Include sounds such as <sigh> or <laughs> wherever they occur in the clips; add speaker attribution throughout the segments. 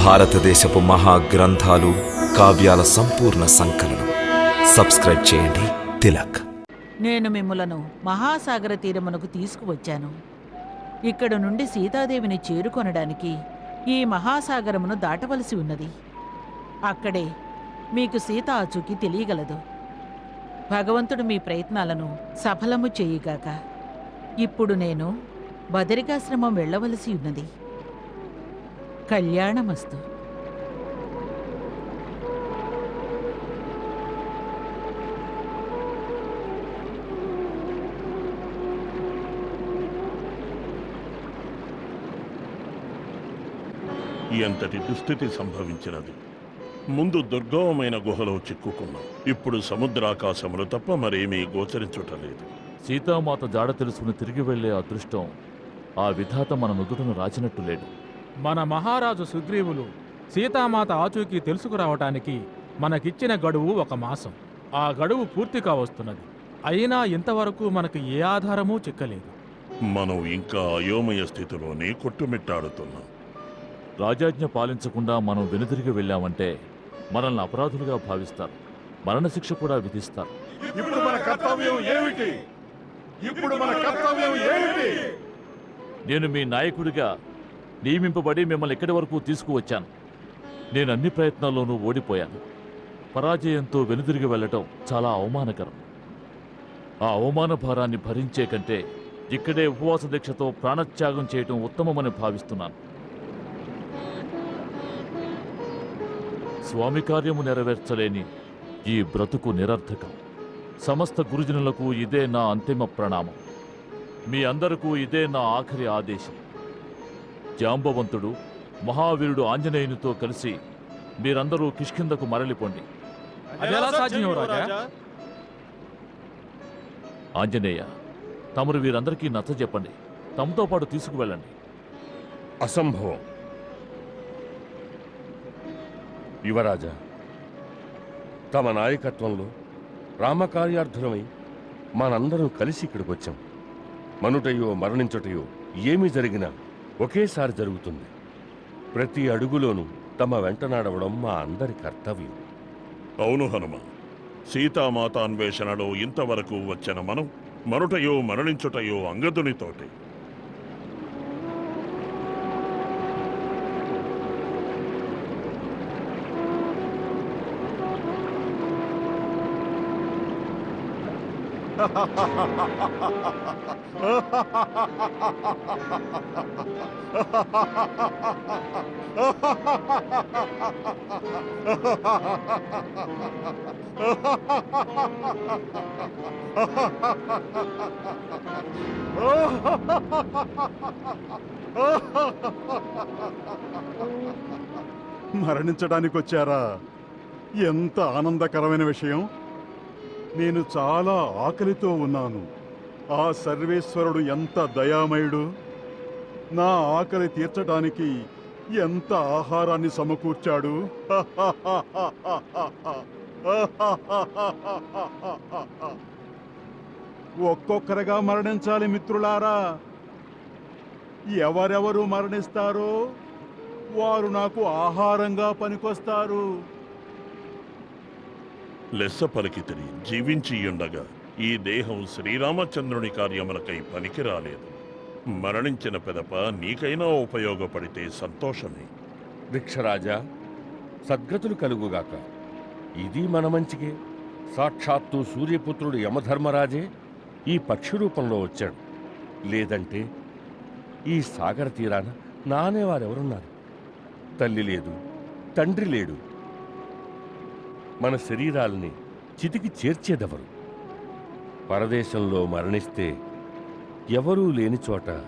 Speaker 1: భారతదేశపు మహా గ్రంథాలు కావ్యాల సంపూర్ణ సంకలనం. సబ్స్క్రైబ్ చేయండి. తిలక్.
Speaker 2: నేను మిమ్మలను మహాసాగర తీరమునకు తీసుకువచ్చాను. ఇక్కడ నుండి సీతాదేవిని చేరుకొనడానికి ఈ మహాసాగరమును దాటవలసి ఉన్నది. అక్కడే మీకు సీత ఆచూకీ తెలియగలదు. భగవంతుడు మీ ప్రయత్నాలను సఫలము చేయుగాక. ఇప్పుడు నేను బదరికాశ్రమం వెళ్ళవలసి ఉన్నది. కళ్యాణమస్తు.
Speaker 3: ఎంతటి దుస్థితి సంభవించినది? ముందు దుర్గమమైన గుహలో చిక్కుకున్నాం. ఇప్పుడు సముద్రాకాశములు తప్ప మరేమీ గోచరించుటలేదు.
Speaker 4: సీతామాత జాడ తెలుసుకుని తిరిగి వెళ్ళే అదృష్టం ఆ విధాత మన నుదుటను రాచినట్టు లేడు
Speaker 5: మన మహారాజు సుగ్రీవులు సీతామాత ఆచూకీ తెలుసుకురావటానికి మనకిచ్చిన గడువు ఒక మాసం. ఆ గడువు పూర్తి కావస్తున్నది. అయినా ఇంతవరకు మనకు ఏ ఆధారమూ చిక్కలేదు.
Speaker 3: మనం ఇంకా అయోమయ స్థితిలోనే కొట్టుమిట్టాడుతున్నాం.
Speaker 4: రాజాజ్ఞ పాలించకుండా మనం వెనుదిరిగి వెళ్ళామంటే మనల్ని అపరాధులుగా భావిస్తారు. మరణశిక్ష కూడా విధిస్తారు.
Speaker 6: ఇప్పుడు మన కర్తవ్యం ఏమిటి? ఇప్పుడు మన కర్తవ్యం ఏమిటి?
Speaker 4: నేను మీ నాయకుడిగా నియమింపబడి మిమ్మల్ని ఇక్కడి వరకు తీసుకువచ్చాను. నేను అన్ని ప్రయత్నాల్లోనూ ఓడిపోయాను. పరాజయంతో వెనుదిరిగి వెళ్ళటం చాలా అవమానకరం. ఆ అవమాన భారాన్ని భరించే కంటే ఇక్కడే ఉపవాస దీక్షతో ప్రాణత్యాగం చేయటం ఉత్తమమని భావిస్తున్నాను. స్వామి కార్యము నెరవేర్చలేని ఈ బ్రతుకు నిరర్థకం. సమస్త గురుజనులకు ఇదే నా అంతిమ ప్రణామం. మీ అందరకు ఇదే నా ఆఖరి ఆదేశం. జాంబవంతుడు మహావీరుడు ఆంజనేయునితో కలిసి మీరందరూ కిష్కిందకు మరలిపోండి. ఆంజనేయ తమరు వీరందరికీ నచ్చ చెప్పండి. తమతో పాటు తీసుకువెళ్ళండి.
Speaker 7: అసంభవం. యువరాజా తమ నాయకత్వంలో రామకార్యార్థులమై మనందరం కలిసి ఇక్కడికి వచ్చాం. మనుటయో మరణించుటయో ఏమి జరిగినా ఒకేసారి జరుగుతుంది. ప్రతి అడుగులోనూ తమ వెంట నడవడం మా అందరి కర్తవ్యం.
Speaker 3: అవును హనుమ. సీతామాత అన్వేషణలో ఇంతవరకు వచ్చిన మనం మరుటయో మరణించుటయో అంగదునితోటి.
Speaker 6: మరణించడానికి వచ్చారా ఎంత ఆనందకరమైన విషయం. నేను చాలా ఆకలితో ఉన్నాను. ఆ సర్వేశ్వరుడు ఎంత దయామయుడు? నా ఆకలి తీర్చడానికి ఎంత ఆహారాన్ని సమకూర్చాడు? <laughs> ఒక్కొక్కరుగా మరణించాలి మిత్రులారా. ఎవరెవరు మరణిస్తారో వారు నాకు ఆహారంగా పనికొస్తారు.
Speaker 3: లెస్స పలికితిరి జీవించియుండగా ఈ దేహం శ్రీరామచంద్రుని కార్యములకై పనికి రాలేదు మరణించిన పెదప నీకైనా ఉపయోగపడితే సంతోషమే.
Speaker 7: వృక్షరాజా సద్గతులు కలుగుగాక. ఇది మన మంచికే. సాక్షాత్తు సూర్యపుత్రుడు యమధర్మరాజే ఈ పక్షి రూపంలో వచ్చాడు. లేదంటే ఈ సాగర తీరాన నానేవారెవరున్నారు? తల్లి లేదు తండ్రి లేడు. మన శరీరాల్ని చితికి చేర్చేదెవరు? పరదేశంలో మరణిస్తే ఎవరూ లేని చోట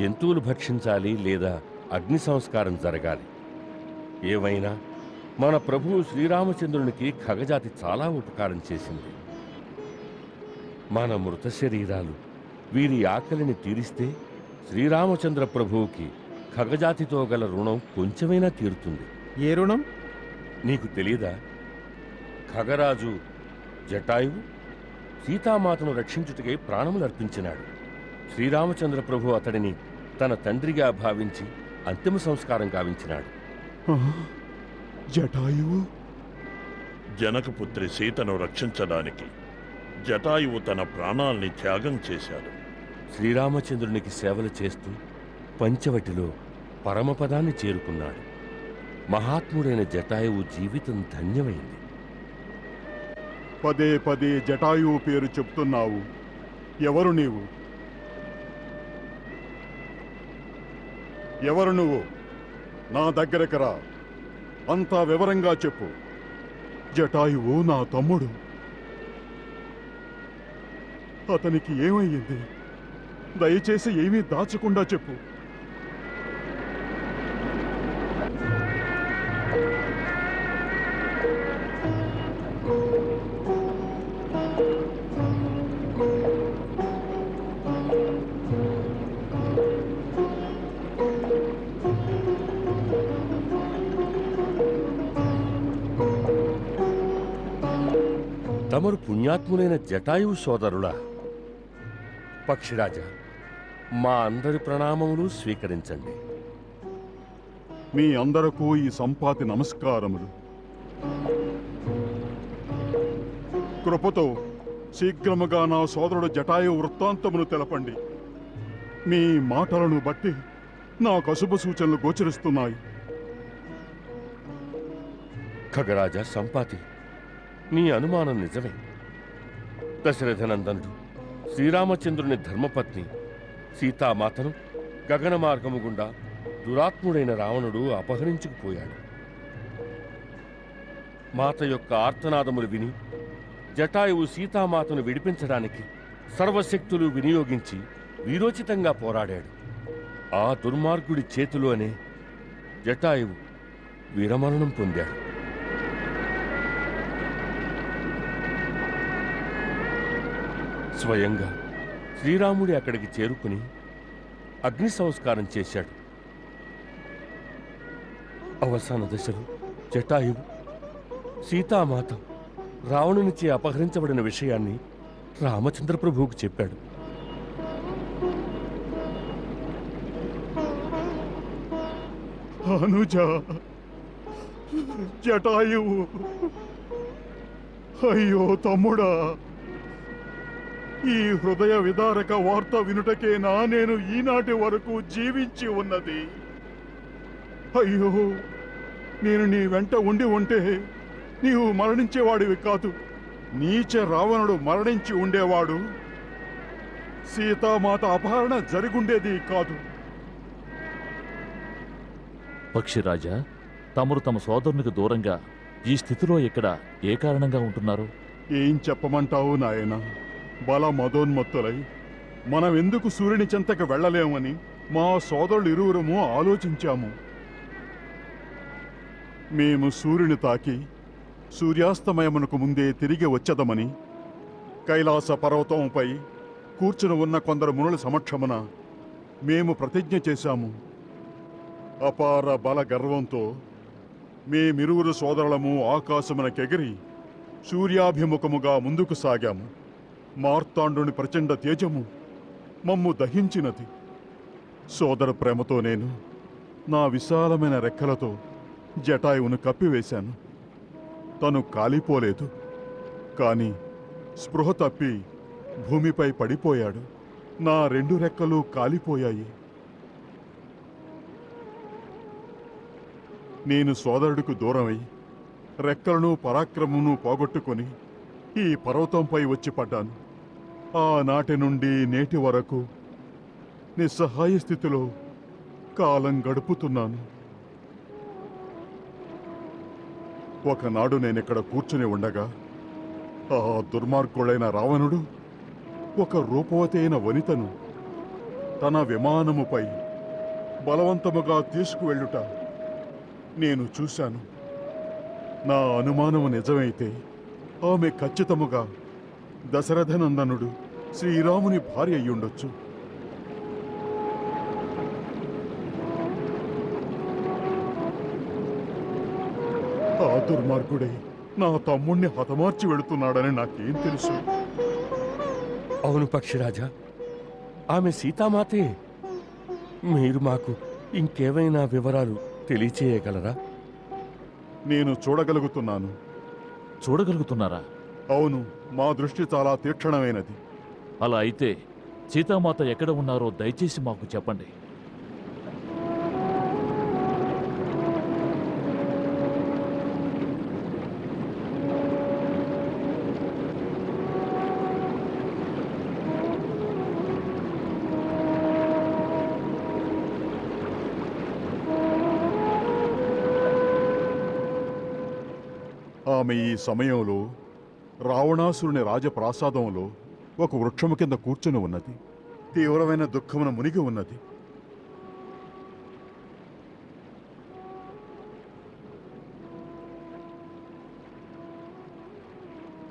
Speaker 7: జంతువులు భక్షించాలి లేదా అగ్ని సంస్కారం జరగాలి. ఏమైనా మన ప్రభువు శ్రీరామచంద్రునికి ఖగజాతి చాలా ఉపకారం చేసింది. మన మృత శరీరాలు వీరి ఆకలిని తీరిస్తే శ్రీరామచంద్ర ప్రభువుకి ఖగజాతితో గల రుణం కొంచెమైనా తీరుతుంది.
Speaker 5: ఏ రుణం?
Speaker 7: నీకు తెలియదా ఖగరాజు జటాయువు సీతామాతను రక్షించుటకై ప్రాణములు అర్పించినాడు. శ్రీరామచంద్ర ప్రభు అతడిని తన తండ్రిగా భావించి అంతిమ సంస్కారం గావించినాడు.
Speaker 6: జటాయువు?
Speaker 3: జనకపుత్రి సీతను రక్షించడానికి జటాయువు తన ప్రాణాల్ని త్యాగం చేశాడు.
Speaker 7: శ్రీరామచంద్రునికి సేవలు చేస్తూ పంచవటిలో పరమపదాన్ని చేరుకున్నాడు. మహాత్ముడైన జటాయువు జీవితం ధన్యమైంది.
Speaker 6: పదే పదే జటాయువు పేరు చెప్తున్నావు. ఎవరు నీవు? ఎవరు నువ్వు? నా దగ్గరకు రా. అంతా వివరంగా చెప్పు. జటాయువు నా తమ్ముడు. అతనికి ఏమయ్యింది? దయచేసి ఏమీ దాచకుండా చెప్పు.
Speaker 7: పుణ్యాత్ములైన జటాయువు సోదరుడా. పక్షిరాజా మా అందరి ప్రణామములు స్వీకరించండి.
Speaker 6: మీ అందరకు ఈ సంపాతి నమస్కారములు. కృపతో శీఘ్రముగా నా సోదరుడు జటాయు వృత్తాంతమును తెలపండి. మీ మాటలను బట్టి నాకు అశుభ సూచనలు గోచరిస్తున్నాయి.
Speaker 7: ఖగరాజా సంపాతి నీ అనుమానం నిజమే. దశరథనందనుడు శ్రీరామచంద్రుని ధర్మపత్ని సీతామాతను గగన మార్గము గుండా దురాత్ముడైన రావణుడు అపహరించుకుపోయాడు మాత యొక్క ఆర్తనాదములు విని జటాయువు సీతామాతను విడిపించడానికి సర్వశక్తులు వినియోగించి వీరోచితంగా పోరాడాడు. ఆ దుర్మార్గుడి చేతిలోనే జటాయువు వీరమరణం పొందాడు. స్వయంగా శ్రీరాముడి అక్కడికి చేరుకుని అగ్ని సంస్కారం చేశాడు. అవసాన దశలో జటాయువు సీతామాత రావణునిచే అపహరించబడిన విషయాన్ని రామచంద్ర ప్రభువుకు చెప్పాడు.
Speaker 6: అనుజ జటాయువు. అయ్యో తమ్ముడా. ఈ హృదయ విదారక వార్త వినుటకేనా నేను ఈనాటి వరకు జీవించి ఉన్నది. అయ్యో నేను నీ వెంట ఉండి ఉంటే నీవు మరణించేవాడివి కాదు. నీచ రావణుడు మరణించి ఉండేవాడు. సీతామాత అపహరణ జరిగుండేది కాదు.
Speaker 4: పక్షిరాజా తమరు తమ సోదరునికి దూరంగా ఈ స్థితిలో ఇక్కడ ఏ కారణంగా ఉంటున్నారు?
Speaker 6: ఏం చెప్పమంటావు నాయన? బల మదోన్మత్తులై మనం ఎందుకు సూర్యుని చెంతకు వెళ్ళలేమని మా సోదరులు ఇరువురము ఆలోచించాము. మేము సూర్యుని తాకి సూర్యాస్తమయమునకు ముందే తిరిగి వచ్చదమని కైలాస పర్వతంపై కూర్చుని ఉన్న కొందరు మునుల సమక్షమున మేము ప్రతిజ్ఞ చేశాము. అపార బల గర్వంతో మేమిరువురు సోదరులము ఆకాశమునకెగిరి సూర్యాభిముఖముగా ముందుకు సాగాము. మార్తాండుని ప్రచండ తేజము మమ్ము దహించినది. సోదర ప్రేమతో నేను నా విశాలమైన రెక్కలతో జటాయువును కప్పివేశాను. తను కాలిపోలేదు కానీ స్పృహ తప్పి భూమిపై పడిపోయాడు. నా రెండు రెక్కలు కాలిపోయాయి. నేను సోదరుడికి దూరమై రెక్కలను పరాక్రమమును పోగొట్టుకొని ఈ పర్వతంపై వచ్చి పడ్డాను. ఆనాటి నుండి నేటి వరకు నిస్సహాయ స్థితిలో కాలం గడుపుతున్నాను. ఒకనాడు నేనిక్కడ కూర్చుని ఉండగా ఆ దుర్మార్గుడైన రావణుడు ఒక రూపవతి అయిన వనితను తన విమానముపై బలవంతముగా తీసుకువెళ్ళుట నేను చూశాను. నా అనుమానము నిజమైతే ఆమె ఖచ్చితముగా దశరథనందనుడు శ్రీరాముని భార్య అయ్యుండొచ్చు. ఆ దుర్మార్గుడై నా తమ్ముణ్ణి హతమార్చి వెళుతున్నాడని నాకేం తెలుసు?
Speaker 7: అవును పక్షిరాజా ఆమె సీతామాతే. మీరు మాకు ఇంకేవైనా వివరాలు తెలియచేయగలరా?
Speaker 6: నేను చూడగలుగుతున్నాను.
Speaker 4: చూడగలుగుతున్నారా?
Speaker 6: అవును మా దృష్టి చాలా తీక్షణమైనది.
Speaker 4: అలా అయితే సీతామాత ఎక్కడ ఉన్నారో దయచేసి మాకు చెప్పండి.
Speaker 6: ఆమె ఈ సమయంలో రావణాసురుని రాజప్రాసాదంలో ఒక వృక్షము కింద కూర్చుని ఉన్నది. తీవ్రమైన దుఃఖమున మునిగి ఉన్నది.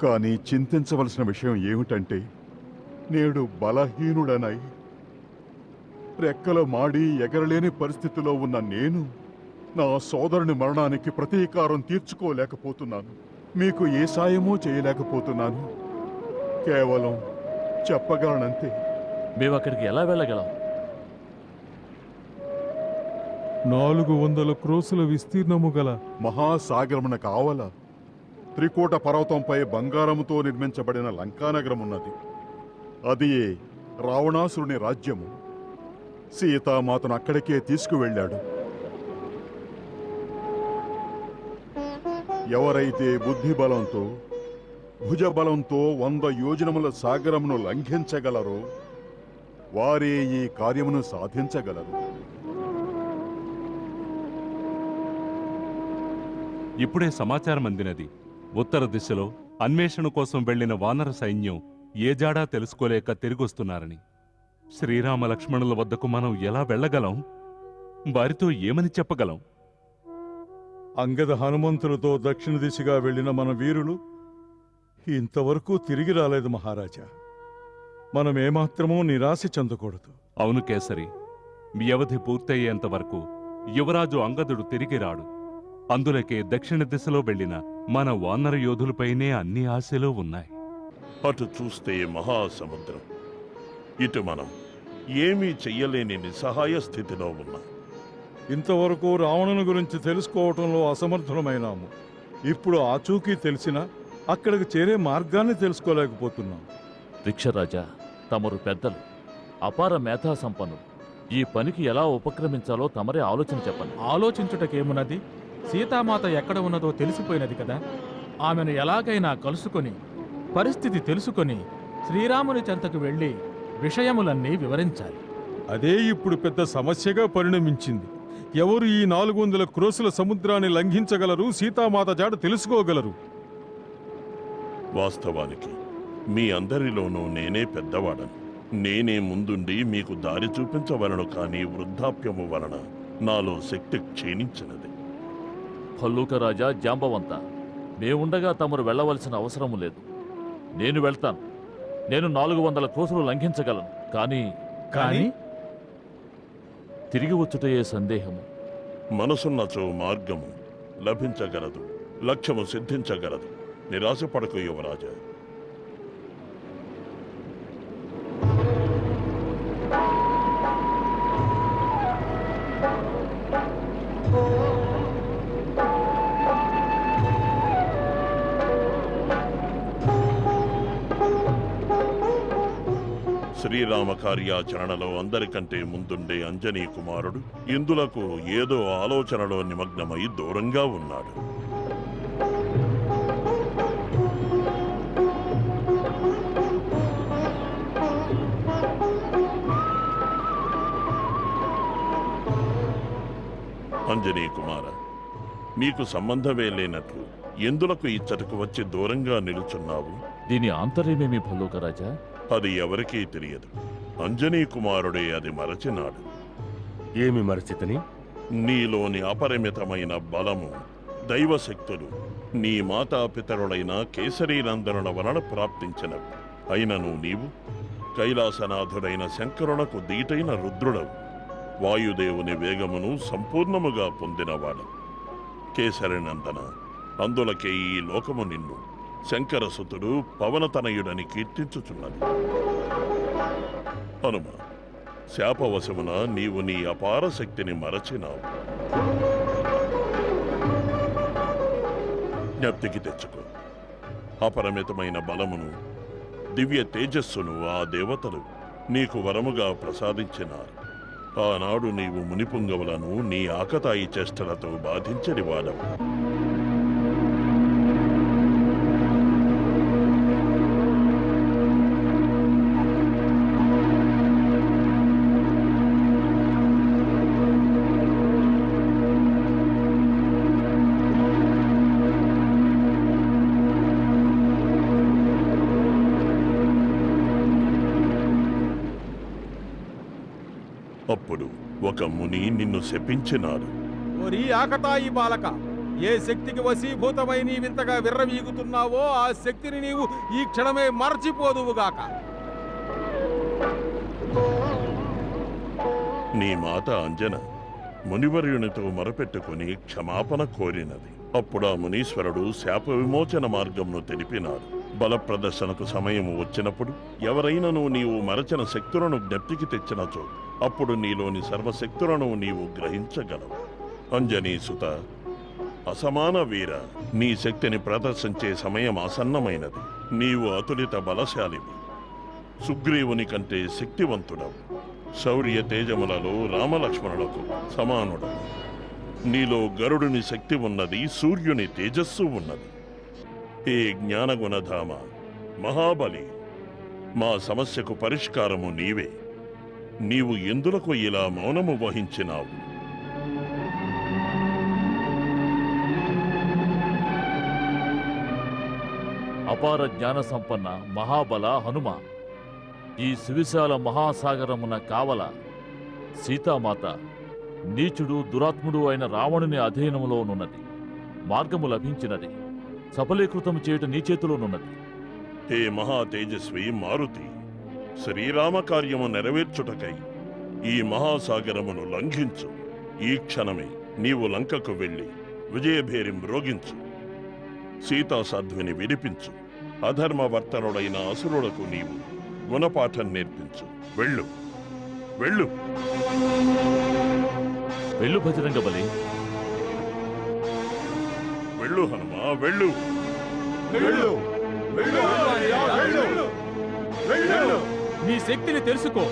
Speaker 6: కానీ చింతించవలసిన విషయం ఏమిటంటే నేడు బలహీనుడనై రెక్కల మాడి ఎగరలేని పరిస్థితిలో ఉన్న నేను నా సోదరుని మరణానికి ప్రతీకారం తీర్చుకోలేకపోతున్నాను. మీకు ఏ సాయమూ చేయలేకపోతున్నాను. కేవలం చెప్పగలనంతే.
Speaker 4: మేము అక్కడికి ఎలా వెళ్ళగలం?
Speaker 8: నాలుగు వందల క్రోసుల విస్తీర్ణము గల
Speaker 6: మహాసాగరమున కావల త్రికూట పర్వతంపై బంగారముతో నిర్మించబడిన లంకానగరం ఉన్నది అది రావణాసురుని రాజ్యము. సీతామాతను అక్కడికే తీసుకువెళ్ళాడు. ఎవరైతే బుద్ధి బలంతో భుజబలంతో వంద యోజనముల సాగరమును లంఘించగలరో. వారే ఈ కార్యమును సాధించగలరు.
Speaker 9: ఇప్పుడే సమాచారం అందినది. ఉత్తర దిశలో అన్వేషణ కోసం వెళ్ళిన వానర సైన్యం ఏ జాడా తెలుసుకోలేక తిరిగొస్తున్నారని. శ్రీరామ లక్ష్మణుల వద్దకు మనం ఎలా వెళ్ళగలం? వారితో ఏమని చెప్పగలం?
Speaker 8: అంగద హనుమంతులతో దక్షిణ దిశగా వెళ్ళిన మన వీరులు ఇంతవరకు తిరిగి రాలేదు మహారాజా. మనం ఏమాత్రమూ నిరాశ చెందకూడదు.
Speaker 9: అవును కేసరి వ్యవధి పూర్తయ్యేంత వరకు యువరాజు అంగదుడు తిరిగి రాడు. అందులకే దక్షిణ దిశలో వెళ్ళిన మన వానర యోధులపైనే అన్ని ఆశలు ఉన్నాయి.
Speaker 3: అటు చూస్తే మహాసముద్రం ఇటు మనం ఏమీ చెయ్యలేని నిస్సహాయ స్థితిలో ఉన్నాం.
Speaker 8: ఇంతవరకు రావణుని గురించి తెలుసుకోవటంలో అసమర్థులమైనాము. ఇప్పుడు ఆచూకీ తెలిసినా అక్కడికి చేరే మార్గాన్ని తెలుసుకోలేకపోతున్నాం.
Speaker 4: రిక్షరాజా తమరు పెద్దలు అపార మేధా సంపన్నులు ఈ పనికి ఎలా ఉపక్రమించాలో తమరే ఆలోచన చెప్పండి.
Speaker 5: ఆలోచించుటకేమున్నది? సీతామాత ఎక్కడ ఉన్నదో తెలిసిపోయినది కదా. ఆమెను ఎలాగైనా కలుసుకొని పరిస్థితి తెలుసుకొని శ్రీరాముని చెంతకు వెళ్ళి విషయములన్నీ వివరించాలి.
Speaker 8: అదే ఇప్పుడు పెద్ద సమస్యగా పరిణమించింది. ఎవరు ఈ నాలుగు వందల క్రోసుల సముద్రాన్ని లంఘించగలరు? సీతామాత జాడ తెలుసుకోగలరు.
Speaker 3: వాస్తవానికి మీ అందరిలోనూ నేనే పెద్దవాడను. నేనే ముందుండి మీకు దారి చూపించవలను కానీ వృద్ధాప్యము వలన నాలో శక్తి క్షీణించినది.
Speaker 4: భల్లూకరాజా జాంబవంత మేముండగా తమరు వెళ్ళవలసిన అవసరం లేదు. నేను వెళ్తాను. నేను నాలుగు వందల కోసులు లంఘించగలను. కానీ
Speaker 5: కానీ?
Speaker 4: తిరిగి వచ్చుటయే సందేహము.
Speaker 3: మనసున్నచో మార్గము లభించగలదు లక్ష్యము సిద్ధించగలదు. నిరాశపడకు యువరాజా. శ్రీరామ కార్యాచరణలో అందరికంటే ముందుండే అంజనీ కుమారుడు ఇందులకు ఏదో ఆలోచనలో నిమగ్నమై దూరంగా ఉన్నాడు. అంజనీ కుమార మీకు సంబంధమే లేనట్లు ఎందులకు ఇచ్చటకు వచ్చి దూరంగా నిలుచున్నావు?
Speaker 4: దీని ఆంతర్యమేమి భల్లూకరాజా
Speaker 3: అది ఎవరికీ తెలియదు. అంజనీ కుమారుడే అది మరచినాడు.
Speaker 7: ఏమి మరచితని?
Speaker 3: నీలోని అపరిమితమైన బలము దైవశక్తులు నీ మాతాపితరులైన కేసరీనందనుల వలన ప్రాప్తించినవి. అయినను నీవు కైలాసనాథుడైన శంకరునకు దీటైన రుద్రుడవు. వాయుదేవుని వేగమును సంపూర్ణముగా పొందినవాడు. కేసరినందన అందులకే ఈ లోకము నిన్ను శంకరసుతుడు పవనతనయుడని కీర్తించుచున్నది. హనుమ శాపవశమున నీవు నీ అపార శక్తిని మరచినావు. జ్ఞప్తికి తెచ్చుకో. అపరిమితమైన బలమును దివ్య తేజస్సును ఆ దేవతలు నీకు వరముగా ప్రసాదించినారు. ఆనాడు నీవు మునిపుంగవులను నీ ఆకతాయి చేష్టలతో బాధించడివాడవు ఒక ముని నిన్ను శపించినాడు
Speaker 8: ఓరి ఆకతాయి బాలక ఏ శక్తికి వశీభూతమై నీవింతగా విర్రవీగుతున్నావో ఆ శక్తిని నీవు ఈ క్షణమే మరచిపోదువుగాక.
Speaker 3: నీ మాత అంజన మునివర్యునితో మొరపెట్టుకుని క్షమాపణ కోరినది. అప్పుడు ఆ మునీశ్వరుడు శాప విమోచన మార్గంను తెలిపినాడు. బల ప్రదర్శనకు సమయం వచ్చినప్పుడు ఎవరైనను నీవు మరచిన శక్తులను జ్ఞప్తికి తెచ్చినచో అప్పుడు నీలోని సర్వశక్తులను నీవు గ్రహించగలవు. అంజనీ సుత అసమాన వీర నీ శక్తిని ప్రదర్శించే సమయం ఆసన్నమైనది. నీవు అతులిత బలశాలివి. సుగ్రీవుని కంటే శక్తివంతుడవు. శౌర్య తేజములలో రామలక్ష్మణులకు సమానుడవు. నీలో గరుడుని శక్తి ఉన్నది సూర్యుని తేజస్సు ఉన్నది. ఏ జ్ఞానగుణధామ మహాబలి మా సమస్యకు పరిష్కారము నీవే. నీవు ఎందులకు ఇలా మౌనము వహించినావు?
Speaker 4: అపార జ్ఞాన సంపన్న మహాబల హనుమ ఈ సువిశాల మహాసాగరమున కావల సీతామాత నీచుడు దురాత్ముడు అయిన రావణుని అధీనములోనున్నది మార్గము లభించినది. సఫలీకృతం చేయుట నీ చేతిలోనున్నది
Speaker 3: హే మహా తేజస్వి మారుతి! శ్రీరామ కార్యము నెరవేర్చుటకై ఈ మహాసాగరమును లంఘించు. ఈ క్షణమే నీవు లంకకు వెళ్ళి విజయభేరిం మ్రోగించు. సీతాసాధ్విని విడిపించు. అధర్మవర్తనుడైన అసురులకు నీవు గుణపాఠం నేర్పించు. వెళ్ళు. వెళ్ళు.
Speaker 4: వెళ్ళు బజరంగ బలి.
Speaker 3: వెళ్ళు హనుమా వెళ్ళు.
Speaker 6: వెళ్ళు. వెళ్ళు. వెళ్ళు. వెళ్ళు.
Speaker 5: నీ శక్తిని తెలుసుకో.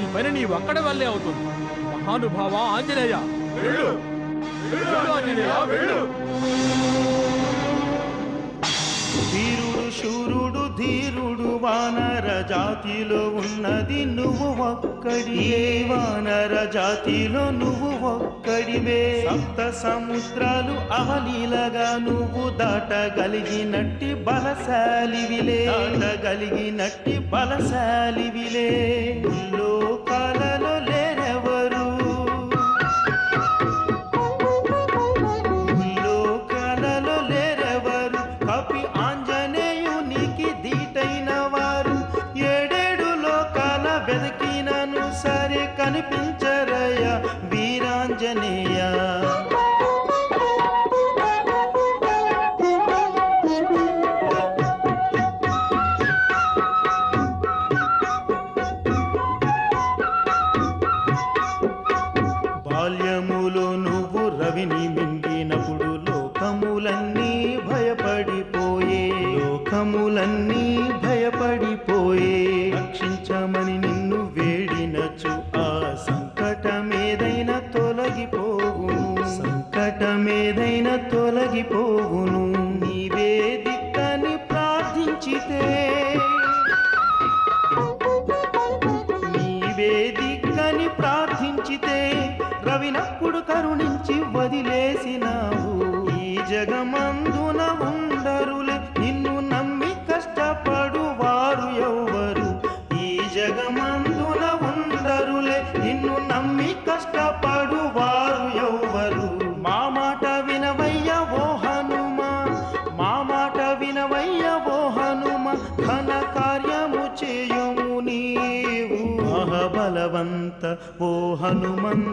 Speaker 5: ఈ పని నీ ఒక్కడ వల్లే అవుతుంది. మహానుభావ ఆంజనేయ
Speaker 6: వెళ్ళు.
Speaker 5: ఆంజనేయ వెళ్ళు.
Speaker 10: వీరుడు శూరుడు ధీరుడు వానర జాతిలో ఉన్నది నువ్వు ఒక్కడివే. వానర జాతిలో నువ్వు ఒక్కడివే. సప్త సముద్రాలు అవలీలగా నువ్వు దాటగలిగినట్టి బలశాలివిలే. దాటగలిగినట్టి బలశాలివిలే. లోకాలలో లేరెవరు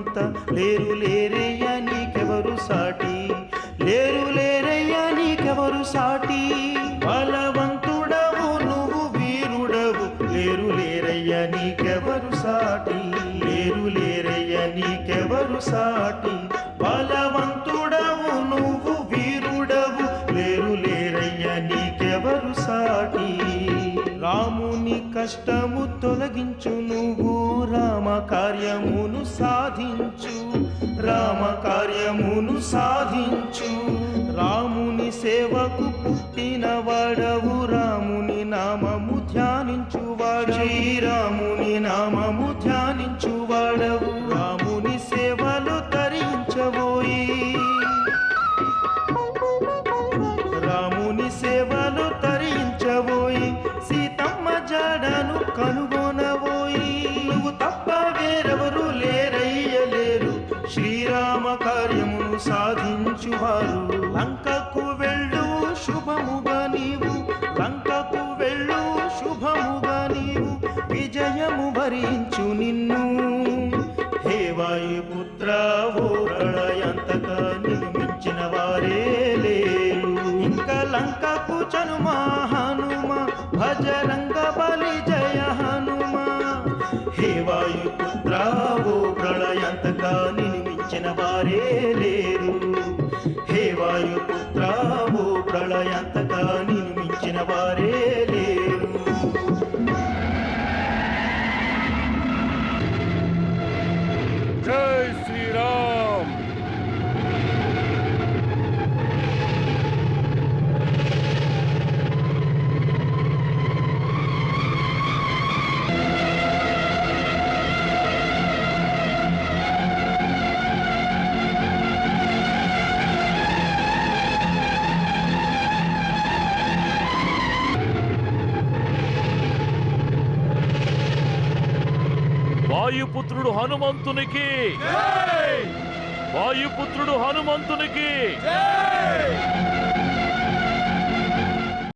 Speaker 10: ఎంత లేరు లేరయ్యా నీకెవరు సాటి? లేరు లేరయ్యా నీకెవరు సాటి? బలవంతుడవు నువ్వు వీరుడవు. లేరు లేరయ్యానికెవరు సాటి? లేరు లేరయ్యా సాటి? బలవంతుడవు నువ్వు వీరుడవు. లేరు సాటి? రాముని కష్టము తొలగించు నువ్వు రామ కార్యమును సా కార్యమును సాధించు. రాముని సేవకు పుట్టిన వాడవు. రాముని నామము ధ్యానించువాడు శ్రీరాముని నామము ధ్యానించువాడవు రాముని సేవలు తరించబోయి. రాముని సేవలు తరించబోయి. సీతమ్మ జాడను కనుగొనబోయి. నువ్వు తప్ప వేరెవరు లేరయ్యలేరు. శ్రీరామ కార్యము సాధించువారు. లంకకు వెళ్ళు శుభముగా నీవు. లంకకు వెళ్ళు శుభముగా నీవు. విజయము భరించు నిన్ను. హే వాయుపుత్ర ఓ ప్రళయంతక నిర్మించిన వారే లేరు. ఇంకా లంకకు చనుమా హనుమ భజరంగ బలి వారే
Speaker 4: వాయుపుత్రుడు హనుమంతునికి. వాయుపుత్రుడు హనుమంతునికి.